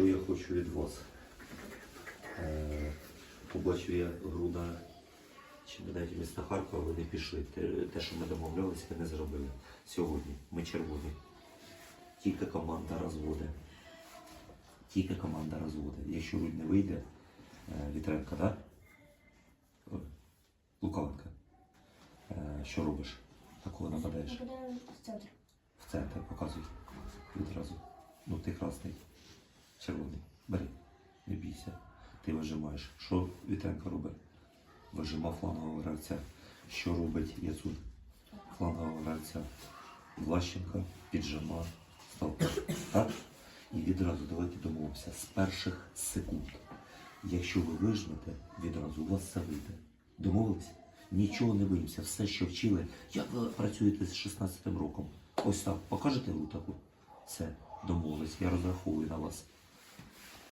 Що я хочу від вас? Е, побачив я груда чемпіонаті міста Харкова, вони пішли. Те, що ми домовлялися, ви не зробили. Сьогодні ми червоні. Тільки команда розводить. Тільки команда розводить. Якщо Рудь не вийде, е, Вітренко, так? Да? Е, що робиш? На кого нападаєш? Нападаємо в центр. В центр показуй. Відразу. Ну ти красний. Червоний. Бери. Не бійся. Ти вижимаєш. Що Вітренко робить? Вижима флангового гравця. Що робить Яцун? Флангового гравця. Влащенко піджима столпа. Так? І відразу давайте домовимося з перших секунд. Якщо ви вижмете, відразу у вас все вийде. Домовились? Нічого не боїмося, все, що вчили. Як ви працюєте з 16 роком? Ось так, покажете гру таку? Все, домовились, я розраховую на вас.